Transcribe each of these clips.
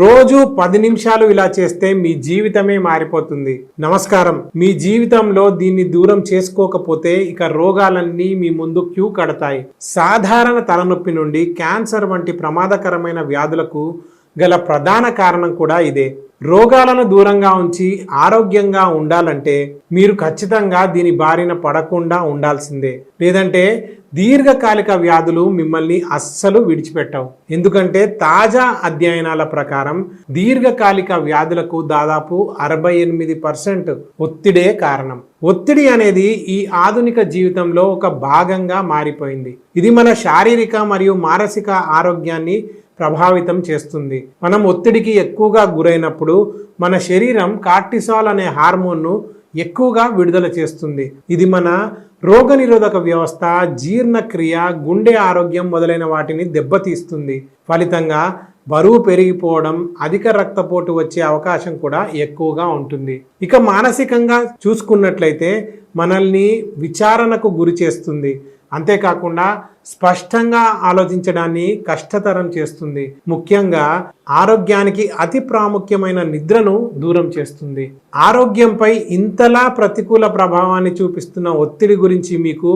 రోజు పది నిమిషాలు ఇలా చేస్తే మీ జీవితమే మారిపోతుంది. నమస్కారం. మీ జీవితంలో దీన్ని దూరం చేసుకోకపోతే ఇక రోగాలన్నీ మీ ముందు క్యూ కడతాయి. సాధారణ తలనొప్పి నుండి క్యాన్సర్ వంటి ప్రమాదకరమైన వ్యాధులకు గల ప్రధాన కారణం కూడా ఇదే. రోగాలను దూరంగా ఉంచి ఆరోగ్యంగా ఉండాలంటే మీరు ఖచ్చితంగా దీని బారిన పడకుండా ఉండాల్సిందే. లేదంటే దీర్ఘకాలిక వ్యాధులు మిమ్మల్ని అస్సలు విడిచిపెట్టవు. ఎందుకంటే తాజా అధ్యయనాల ప్రకారం దీర్ఘకాలిక వ్యాధులకు దాదాపు అరవై ఎనిమిది పర్సెంట్ ఒత్తిడే కారణం. ఒత్తిడి అనేది ఈ ఆధునిక జీవితంలో ఒక భాగంగా మారిపోయింది. ఇది మన శారీరక మరియు మానసిక ఆరోగ్యాన్ని ప్రభావితం చేస్తుంది. మనం ఒత్తిడికి ఎక్కువగా గురైనప్పుడు మన శరీరం కార్టిసాల్ అనే హార్మోన్ను ఎక్కువగా విడుదల చేస్తుంది. ఇది మన రోగనిరోధక వ్యవస్థ జీర్ణక్రియ గుండె ఆరోగ్యం మొదలైన వాటిని దెబ్బతీస్తుంది. ఫలితంగా బరువు పెరిగిపోవడం అధిక రక్తపోటు వచ్చే అవకాశం కూడా ఎక్కువగా ఉంటుంది. ఇక మానసికంగా చూసుకున్నట్లయితే మనల్ని విచారణకు గురి చేస్తుంది. అంతేకాకుండా స్పష్టంగా ఆలోచించడాన్ని కష్టతరం చేస్తుంది. ముఖ్యంగా ఆరోగ్యానికి అతి ప్రాముఖ్యమైన నిద్రను దూరం చేస్తుంది. ఆరోగ్యంపై ఇంతలా ప్రతికూల ప్రభావాన్ని చూపిస్తున్న ఒత్తిడి గురించి మీకు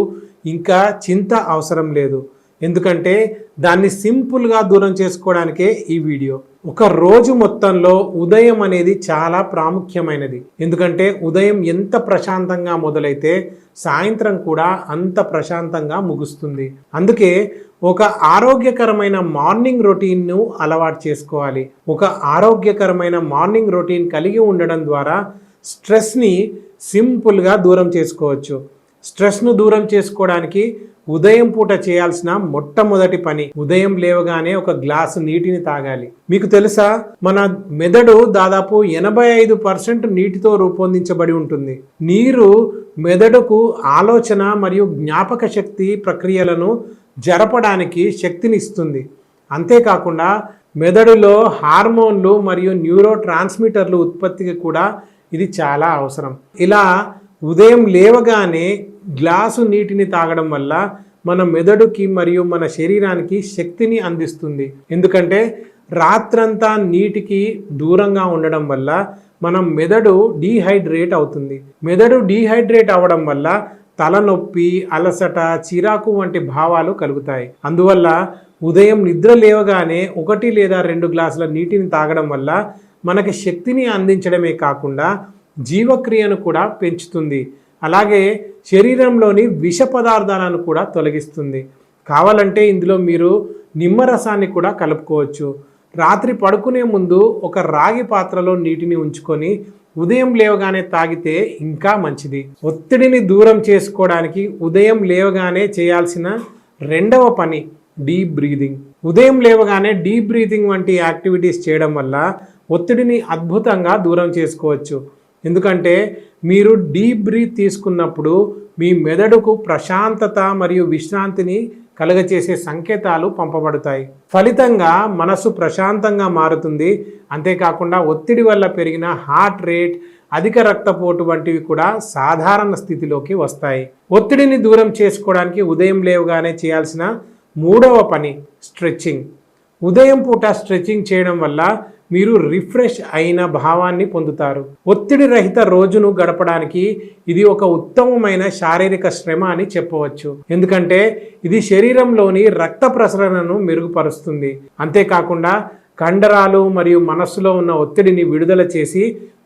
ఇంకా చింత అవసరం లేదు. ఎందుకంటే దాన్ని సింపుల్గా దూరం చేసుకోవడానికే ఈ వీడియో. ఒక రోజు మొత్తంలో ఉదయం అనేది చాలా ప్రాముఖ్యమైనది. ఎందుకంటే ఉదయం ఎంత ప్రశాంతంగా మొదలైతే సాయంత్రం కూడా అంత ప్రశాంతంగా ముగుస్తుంది. అందుకే ఒక ఆరోగ్యకరమైన మార్నింగ్ రొటీన్ను అలవాటు చేసుకోవాలి. ఒక ఆరోగ్యకరమైన మార్నింగ్ రొటీన్ కలిగి ఉండడం ద్వారా స్ట్రెస్ని సింపుల్గా దూరం చేసుకోవచ్చు. స్ట్రెస్ను దూరం చేసుకోవడానికి ఉదయం పూట చేయాల్సిన మొట్టమొదటి పని ఉదయం లేవగానే ఒక గ్లాసు నీటిని తాగాలి. మీకు తెలుసా? మన మెదడు దాదాపు ఎనభై ఐదు పర్సెంట్ నీటితో రూపొందించబడి ఉంటుంది. నీరు మెదడుకు ఆలోచన మరియు జ్ఞాపక శక్తి ప్రక్రియలను జరపడానికి శక్తిని ఇస్తుంది. అంతేకాకుండా మెదడులో హార్మోన్లు మరియు న్యూరో ట్రాన్స్మిటర్లు ఉత్పత్తికి కూడా ఇది చాలా అవసరం. ఇలా ఉదయం లేవగానే గ్లాసు నీటిని తాగడం వల్ల మన మెదడుకి మరియు మన శరీరానికి శక్తిని అందిస్తుంది. ఎందుకంటే రాత్రంతా నీటికి దూరంగా ఉండడం వల్ల మనం మెదడు డీహైడ్రేట్ అవుతుంది. మెదడు డీహైడ్రేట్ అవ్వడం వల్ల తలనొప్పి అలసట చిరాకు వంటి భావాలు కలుగుతాయి. అందువల్ల ఉదయం నిద్ర లేవగానే ఒకటి లేదా రెండు గ్లాసుల నీటిని తాగడం వల్ల మనకి శక్తిని అందించడమే కాకుండా జీవక్రియను కూడా పెంచుతుంది. అలాగే శరీరంలోని విష పదార్థాలను కూడా తొలగిస్తుంది. కావాలంటే ఇందులో మీరు నిమ్మరసాన్ని కూడా కలుపుకోవచ్చు. రాత్రి పడుకునే ముందు ఒక రాగి పాత్రలో నీటిని ఉంచుకొని ఉదయం లేవగానే తాగితే ఇంకా మంచిది. ఒత్తిడిని దూరం చేసుకోవడానికి ఉదయం లేవగానే చేయాల్సిన రెండవ పని డీప్ బ్రీదింగ్ ఉదయం లేవగానే డీప్ బ్రీతింగ్ వంటి యాక్టివిటీస్ చేయడం వల్ల ఒత్తిడిని అద్భుతంగా దూరం చేసుకోవచ్చు. ఎందుకంటే మీరు డీప్ బ్రీత్ తీసుకున్నప్పుడు మీ మెదడుకు ప్రశాంతత మరియు విశ్రాంతిని కలుగచేసే సంకేతాలు పంపబడతాయి. ఫలితంగా మనసు ప్రశాంతంగా మారుతుంది. అంతేకాకుండా ఒత్తిడి వల్ల పెరిగిన హార్ట్ రేట్ అధిక రక్తపోటు వంటివి కూడా సాధారణ స్థితిలోకి వస్తాయి. ఒత్తిడిని దూరం చేసుకోవడానికి ఉదయం లేవగానే చేయాల్సిన మూడవ పని స్ట్రెచ్చింగ్. ఉదయం పూట స్ట్రెచ్చింగ్ చేయడం వల్ల మీరు రిఫ్రెష్ అయిన భావాన్ని పొందుతారు. ఒత్తిడి రహిత రోజును గడపడానికి ఇది ఒక ఉత్తమమైన శారీరక శ్రమ అని చెప్పవచ్చు. ఎందుకంటే ఇది శరీరంలోని రక్త ప్రసరణను మెరుగుపరుస్తుంది. అంతేకాకుండా కండరాలు మరియు మనస్సులో ఉన్న ఒత్తిడిని విడుదల చేసి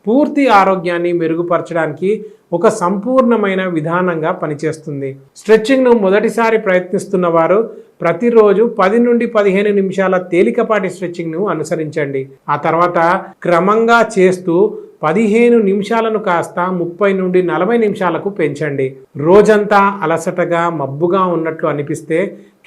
పూర్తి ఆరోగ్యాన్ని మెరుగుపరచడానికి ఒక సంపూర్ణమైన విధానంగా పనిచేస్తుంది. స్ట్రెచ్చింగ్ను మొదటిసారి ప్రయత్నిస్తున్న వారు ప్రతిరోజు పది నుండి పదిహేను నిమిషాల తేలికపాటి స్ట్రెచ్చింగ్ను అనుసరించండి. ఆ తర్వాత క్రమంగా చేస్తూ పదిహేను నిమిషాలను కాస్త ముప్పై నుండి నలభై నిమిషాలకు పెంచండి. రోజంతా అలసటగా మబ్బుగా ఉన్నట్లు అనిపిస్తే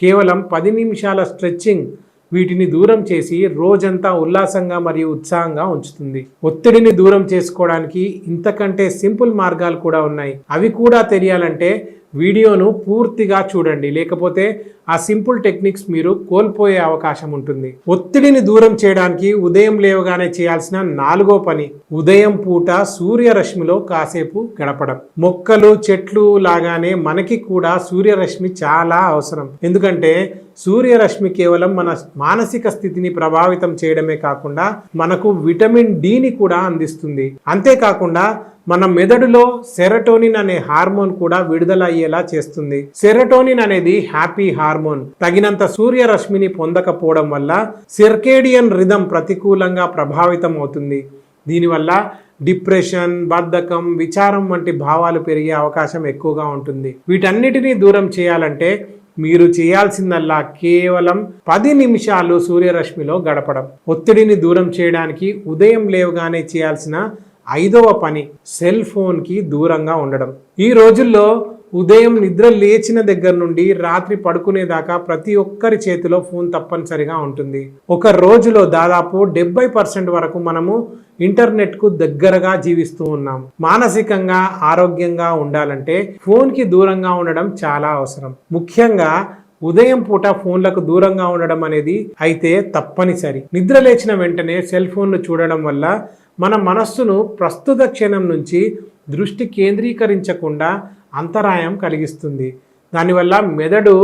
కేవలం పది నిమిషాల స్ట్రెచ్చింగ్ వీటిని దూరం చేసి రోజంతా ఉల్లాసంగా మరియు ఉత్సాహంగా ఉంచుతుంది. ఒత్తిడిని దూరం చేసుకోవడానికి ఇంతకంటే సింపుల్ మార్గాలు కూడా ఉన్నాయి. అవి కూడా తెలియాలంటే వీడియోను పూర్తిగా చూడండి. లేకపోతే ఆ సింపుల్ టెక్నిక్స్ మీరు కోల్పోయే అవకాశం ఉంటుంది. ఒత్తిడిని దూరం చేయడానికి ఉదయం లేవగానే చేయాల్సిన నాలుగో పని ఉదయం పూట సూర్యరశ్మిలో కాసేపు గడపడం. మొక్కలు చెట్లు లాగానే మనకి కూడా సూర్యరశ్మి చాలా అవసరం. ఎందుకంటే సూర్యరశ్మి కేవలం మన మానసిక స్థితిని ప్రభావితం చేయడమే కాకుండా మనకు విటమిన్ డిని కూడా అందిస్తుంది. అంతేకాకుండా మన మెదడులో సెరటోనిన్ అనే హార్మోన్ కూడా విడుదల అయ్యేలా చేస్తుంది. సెరటోనిన్ అనేది హ్యాపీ హార్మోన్. తగినంత సూర్యరశ్మిని పొందకపోవడం వల్ల సిర్కేడియన్ రిధం ప్రతికూలంగా ప్రభావితం అవుతుంది. దీనివల్ల డిప్రెషన్ బద్ధకం విచారం వంటి భావాలు పెరిగే అవకాశం ఎక్కువగా ఉంటుంది. వీటన్నిటినీ దూరం చేయాలంటే మీరు చేయాల్సిందల్లా కేవలం పది నిమిషాలు సూర్యరశ్మిలో గడపడం. ఒత్తిడిని దూరం చేయడానికి ఉదయం లేవగానే చేయాల్సిన ఐదవ పని సెల్ ఫోన్కి దూరంగా ఉండడం. ఈ రోజుల్లో ఉదయం నిద్ర లేచిన దగ్గర నుండి రాత్రి పడుకునేదాకా ప్రతి ఒక్కరి చేతిలో ఫోన్ తప్పనిసరిగా ఉంటుంది. ఒక రోజులో దాదాపు డెబ్బై పర్సెంట్ వరకు మనము ఇంటర్నెట్కు దగ్గరగా జీవిస్తూ ఉన్నాం. మానసికంగా ఆరోగ్యంగా ఉండాలంటే ఫోన్కి దూరంగా ఉండడం చాలా అవసరం. ముఖ్యంగా ఉదయం పూట ఫోన్లకు దూరంగా ఉండడం అనేది అయితే తప్పనిసరి. నిద్ర లేచిన వెంటనే సెల్ ఫోన్ను చూడడం వల్ల మన మనస్సును ప్రస్తుత క్షణం నుంచి దృష్టి కేంద్రీకరించకుండా అంతరాయం కలిగిస్తుంది. దానివల్ల మెదడు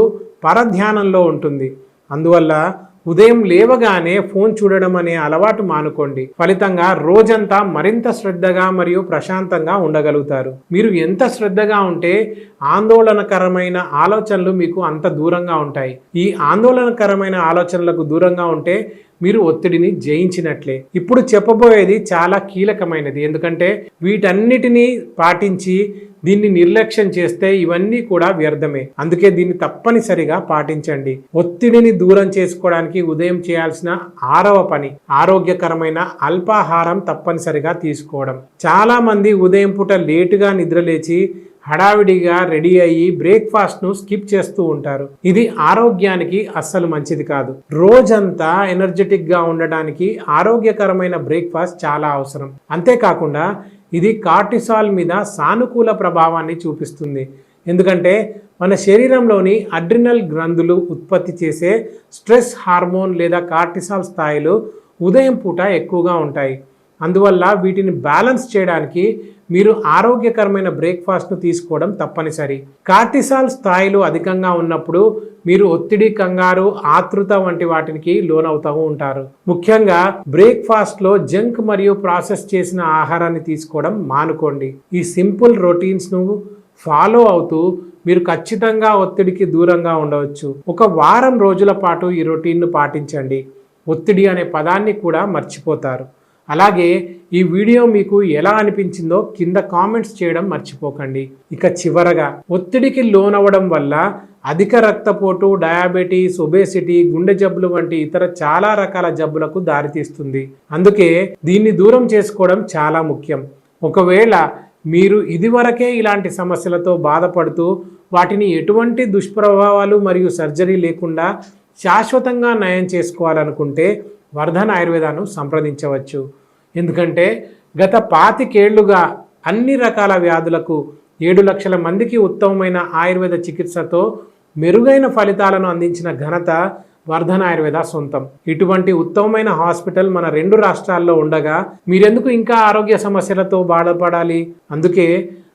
పరధ్యానంలో ఉంటుంది. అందువల్ల ఉదయం లేవగానే ఫోన్ చూడడం అనే అలవాటు మానుకోండి. ఫలితంగా రోజంతా మరింత శ్రద్ధగా మరియు ప్రశాంతంగా ఉండగలుగుతారు. మీరు ఎంత శ్రద్ధగా ఉంటే ఆందోళనకరమైన ఆలోచనలు మీకు అంత దూరంగా ఉంటాయి. ఈ ఆందోళనకరమైన ఆలోచనలకు దూరంగా ఉంటే మీరు ఒత్తిడిని జయించినట్లే. ఇప్పుడు చెప్పబోయేది చాలా కీలకమైనది. ఎందుకంటే వీటన్నిటినీ పాటించి దీన్ని నిర్లక్ష్యం చేస్తే ఇవన్నీ కూడా వ్యర్థమే. అందుకే దీన్ని తప్పనిసరిగా పాటించండి. ఒత్తిడిని దూరం చేసుకోవడానికి ఉదయం చేయాల్సిన ఆరవ పని ఆరోగ్యకరమైన అల్పాహారం తప్పనిసరిగా తీసుకోవడం. చాలా మంది ఉదయం పూట లేటుగా నిద్రలేచి హడావిడిగా రెడీ అయ్యి బ్రేక్ఫాస్ట్ను స్కిప్ చేస్తూ ఉంటారు. ఇది ఆరోగ్యానికి అస్సలు మంచిది కాదు. రోజంతా ఎనర్జెటిక్గా ఉండడానికి ఆరోగ్యకరమైన బ్రేక్ఫాస్ట్ చాలా అవసరం. అంతేకాకుండా ఇది కార్టిసాల్ మీద సానుకూల ప్రభావాన్ని చూపిస్తుంది. ఎందుకంటే మన శరీరంలోని అడ్రినల్ గ్రంథులు ఉత్పత్తి చేసే స్ట్రెస్ హార్మోన్ లేదా కార్టిసాల్ స్థాయిలు ఉదయం పూట ఎక్కువగా ఉంటాయి. అందువల్ల వీటిని బ్యాలెన్స్ చేయడానికి మీరు ఆరోగ్యకరమైన బ్రేక్ఫాస్ట్ను తీసుకోవడం తప్పనిసరి. కార్టిసాల్ స్థాయిలు అధికంగా ఉన్నప్పుడు మీరు ఒత్తిడి కంగారు ఆతృత వంటి వాటికి లోనవుతూ ఉంటారు. ముఖ్యంగా బ్రేక్ఫాస్ట్లో జంక్ మరియు ప్రాసెస్ చేసిన ఆహారాన్ని తీసుకోవడం మానుకోండి. ఈ సింపుల్ రొటీన్స్ను ఫాలో అవుతూ మీరు ఖచ్చితంగా ఒత్తిడికి దూరంగా ఉండవచ్చు. ఒక వారం రోజుల పాటు ఈ రొటీన్ను పాటించండి. ఒత్తిడి అనే పదాన్ని కూడా మర్చిపోతారు. అలాగే ఈ వీడియో మీకు ఎలా అనిపించిందో కింద కామెంట్స్ చేయడం మర్చిపోకండి. ఇక చివరగా ఒత్తిడికి లోనవ్వడం వల్ల అధిక రక్తపోటు డయాబెటీస్ ఒబేసిటీ గుండె జబ్బులు వంటి ఇతర చాలా రకాల జబ్బులకు దారితీస్తుంది. అందుకే దీన్ని దూరం చేసుకోవడం చాలా ముఖ్యం. ఒకవేళ మీరు ఇదివరకే ఇలాంటి సమస్యలతో బాధపడుతూ వాటిని ఎటువంటి దుష్ప్రభావాలు మరియు సర్జరీ లేకుండా శాశ్వతంగా నయం చేసుకోవాలనుకుంటే వర్ధన్ ఆయుర్వేదాను సంప్రదించవచ్చు. ఎందుకంటే గత పాతికేళ్ళుగా అన్ని రకాల వ్యాధులకు ఏడు లక్షల మందికి ఉత్తమమైన ఆయుర్వేద చికిత్సతో మెరుగైన ఫలితాలను అందించిన ఘనత వర్ధన ఆయుర్వేద సొంతం. ఇటువంటి ఉత్తమమైన హాస్పిటల్ మన రెండు రాష్ట్రాల్లో ఉండగా మీరెందుకు ఇంకా ఆరోగ్య సమస్యలతో బాధపడాలి? అందుకే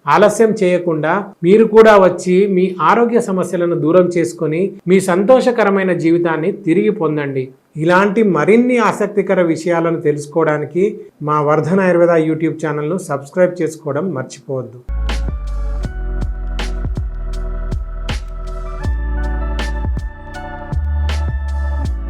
ఆలస్యం చేయకుండా మీరు కూడా వచ్చి మీ ఆరోగ్య సమస్యలను దూరం చేసుకొని మీ సంతోషకరమైన జీవితాన్ని తిరిగి పొందండి. ఇలాంటి మరిన్ని ఆసక్తికర విషయాలను తెలుసుకోవడానికి మా వర్ధన ఆయుర్వేద యూట్యూబ్ ఛానల్ను సబ్స్క్రైబ్ చేసుకోవడం మర్చిపోవద్దు.